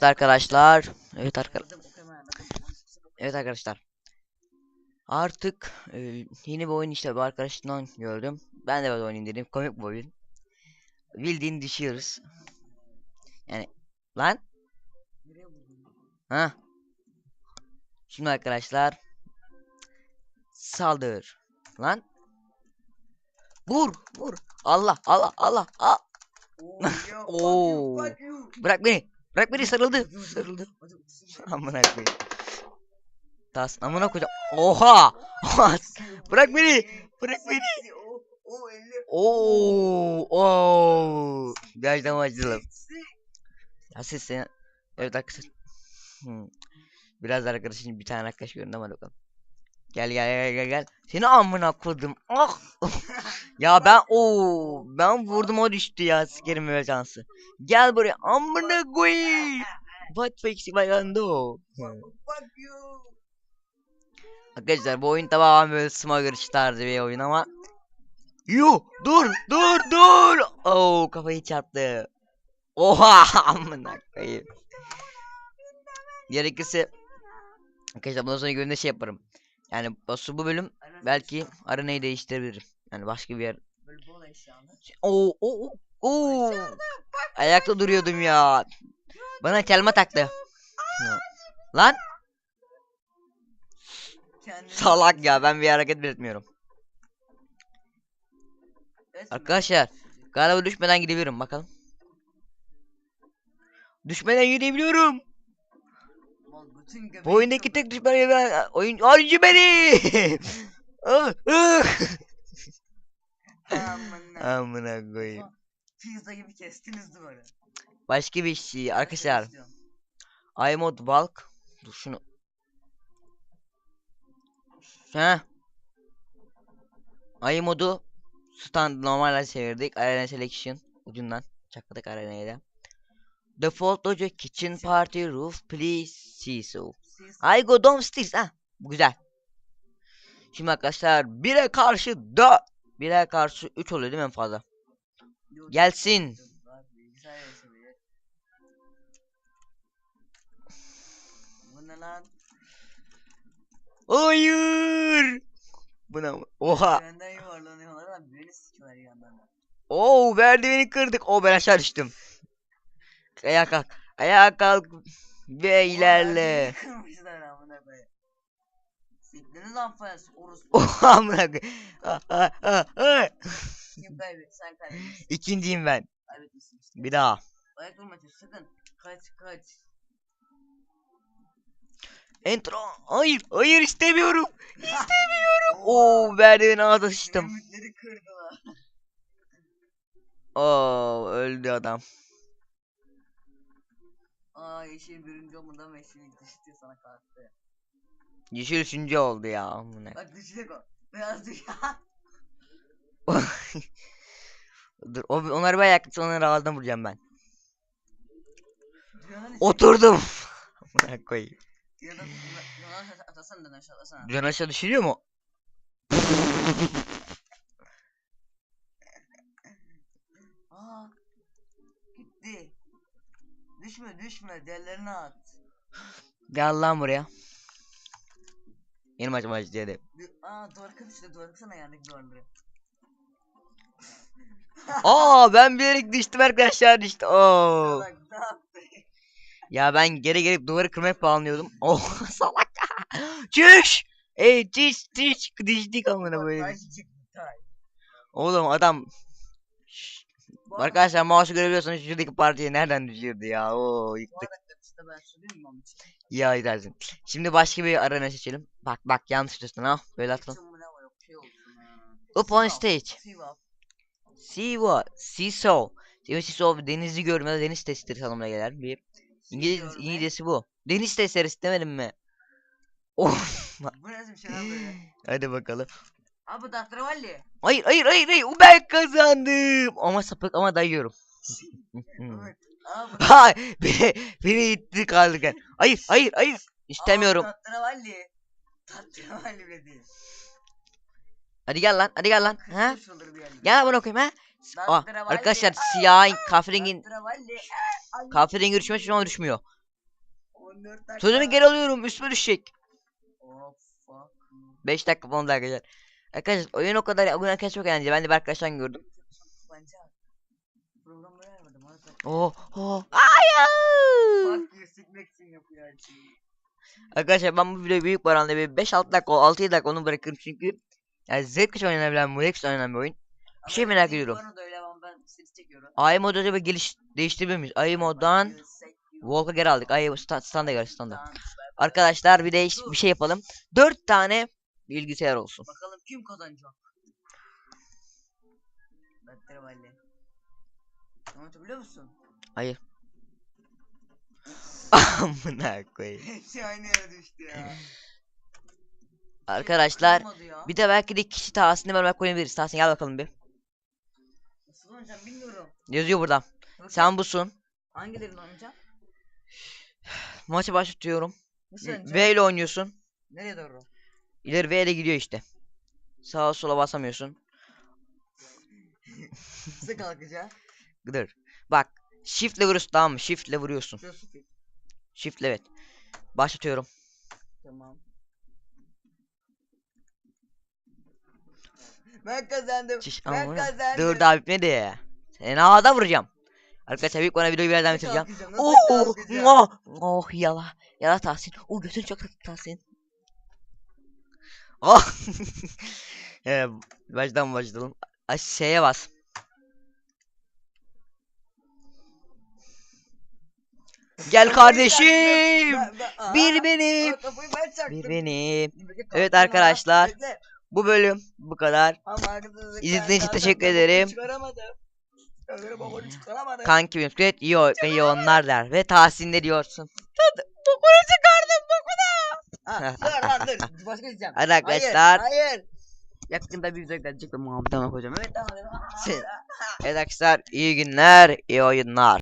Evet arkadaşlar. Evet arkadaşlar. Evet arkadaşlar. Artık e, yeni bir oyun işte bu arkadaşımdan gördüm. Ben de böyle oynayayım dedim. Komik bir oyun. Bildiğin düşüyoruz. Yani lan. Ha. Şimdi arkadaşlar. Saldır. Lan. Vur, vur. Allah, Allah, Allah. Aa. Oo. Bırak beni. Bırak beni sarıldı. Sarıldı. Amına koyayım. Tas amına koyacağım. Oha! Bırak beni. Bırak beni. Oo! Oo! Gerçekten acıdım. Ya siz sen Evet arkadaşlar. Hmm. Biraz arkadaşın bir tane arkadaş göründü ama bakalım. Gel gel gel gel gel. Seni amına koydum. Ah! ya ben o ben vurdum o düştü ya sikerim öyle şansı. Gel buraya amına koyayım. What fixing my ando? Arkadaşlar bu oyun tamamen böyle smugger tarzı bir oyun ama Yuh dur dur dur. Oo kafayı çarptı. Oha amına koyayım. Gerekirse Arkadaşlar bundan sonra günde şey yaparım. Yani basu bu bölüm belki arenayı değiştirebilirim. Yani başka bir yer. Oo oo oo. Ayakta duruyordum ya. Bana kelme taktı. Lan salak ya ben bir hareket belirtmiyorum. Arkadaşlar galiba düşmeden gidebilirim bakalım. Düşmeden gidebiliyorum. Bu oyundaki tek düşman ben oyun oyuncu ah. Amına koyayım. Pizza gibi kestiniz böyle. Başka bir şey arkadaşlar. iMod Bulk. Dur şunu. Ha. iMod'u stand normalde çevirdik. Arena Selection ucundan çakladık arenaya da. Default Dojo Kitchen Party Roof Please See So. Siz I go downstairs ha. Bu güzel. Şimdi arkadaşlar 1'e karşı 4. 1'e karşı 3 oluyor değil mi en fazla? Gelsin. Bu ne lan? Hayır. Buna mı? Oha. Benden yuvarlanıyorlar ama beni sikiyorlar yandan. da. Oo merdiveni kırdık. Oo ben aşağı düştüm. Ayağa kalk. Ayağa kalk. Ve ilerle. Kırmışlar amına koyayım. Siktiniz fes. Orospu. Oha amına koy- Ah, ah, ah. Kim kaybetti? Sen kaybetmişsin. İkinciyim ben. Kaybetmişsin işte. Bir daha. Ayak çocuk sakın. Kaç kaç. Entro. Hayır. Hayır istemiyorum. İstemiyorum. Oo merdiveni ağzına sıçtım. Piramitleri kırdılar. Oo öldü adam. Yeşil birinci olmadan yeşil düştü sana kalktı. Yeşil üçüncü oldu ya. Amına. Bak düşecek o. Beyaz düş. Dur o, onları bayağı yaklaşsa onları ağzına vuracağım ben. Dünyanın Oturdum. Amına koyayım. Ya da Yunan atasana dön aşağı atasana. Can aşağı düşürüyor mu? Aa. Gitti. Düşme düşme derlerini at. Gel lan buraya. Benim acım acı dedi. Dü- Aa duvar kız işte duvar kısana yandaki duvarları. Aa ben bilerek düştüm arkadaşlar düştü. Oo. Ya ben geri gelip duvarı kırmak planlıyordum. Oh salak. Çüş. Ey çüş çüş. Düştük amına böyle. Oğlum adam. Bu arada- Arkadaşlar mouse'u görebiliyorsanız şuradaki partiye nereden düşürdü ya. Oo Bu yıktık. arada işte ben söyleyeyim mi onun için? Ya edersin. Şimdi başka bir arena seçelim. Bak bak yanlış tutuyorsun ha. Böyle atalım. Bu. Up on stage. Sivav. See what? See so. See so denizi görmede deniz testleri anlamına gelir. Bir İngiliz. İngilizcesi bu. Deniz testleri istemedim mi? Bu böyle? Hadi bakalım. Abi bu Datravalli. Hayır hayır hayır hayır. Ben kazandım. Ama sapık ama dayıyorum. Evet. Aa bu ha beni, beni itti kaldık. Hayır hayır hayır. İstemiyorum. Aa, Tatravalli. Tatravalli bile değil. Hadi gel lan. Hadi gel lan. Ha? Gel bana koyayım ha. Tatravalli. arkadaşlar siyahın kahverengin kahverengi düşmüyor şu an düşmüyor. 14 dakika. Sözümü geri alıyorum. Üstüme düşecek. Oh fuck. 5 dakika falan da arkadaşlar. Arkadaşlar oyun o kadar oyun arkadaşlar çok eğlenceli. Ben de bir arkadaştan gördüm. Oh oh. Hayır. Arkadaşlar ben bu videoyu büyük bir oranda bir 5-6 dakika 6-7 dakika onu bırakırım çünkü yani zevk için oynanabilen bu hepsi oynanan bir oyun. Bir şey merak ediyorum. AI modu acaba geliş değiştirebilir miyiz? AI moddan. Volk'a geri aldık. AI stand, standa gel standa. Arkadaşlar bir de bir şey yapalım. 4 tane bilgisayar olsun. Bakalım kim kazanacak? Better Valley. Anlatabiliyor musun? Hayır. Amına koyayım. Hepsi aynı yere düştü ya. Arkadaşlar Olmadı ya. bir de belki de kişi Tahsin'le beraber oynayabiliriz. Tahsin gel bakalım bir. Nasıl oynayacağım bilmiyorum. Yazıyor burada. Bakayım. Sen busun. Hangilerini oynayacağım? Maçı başlatıyorum. Nasıl oynayacağım? V ile oynuyorsun. Nereye doğru? İleri V ile gidiyor işte. Sağa sola basamıyorsun. Nasıl kalkacağım? Dur. Bak. Shift ile vuruyorsun tamam mı? Shift ile vuruyorsun. Shift ile evet. Başlatıyorum. Tamam. Ben kazandım. Çiş, ben amına. kazandım. Dur daha bitmedi. Seni havada vuracağım. Arkadaşlar büyük bana videoyu bir yerden Nasıl bitireceğim. Nasıl Oh, oh, oh yala. Yala Tahsin. Oh götün çok tatlı Tahsin. Oh. evet, baştan başlayalım. Ay, şeye bas. Gel kardeşim. Bir benim. Bir benim. Evet arkadaşlar. Bu bölüm bu kadar. İzlediğiniz için teşekkür ederim. Kanki benim sürekli iyi, iyi onlar der. Ve Tahsin ne diyorsun? Tadı. Ha, dur lan dur. Başka diyeceğim. Hadi arkadaşlar. Hayır. hayır. Yakında bir video gelecek ve Ama hocam. Evet tamam. Evet arkadaşlar iyi günler, iyi oyunlar.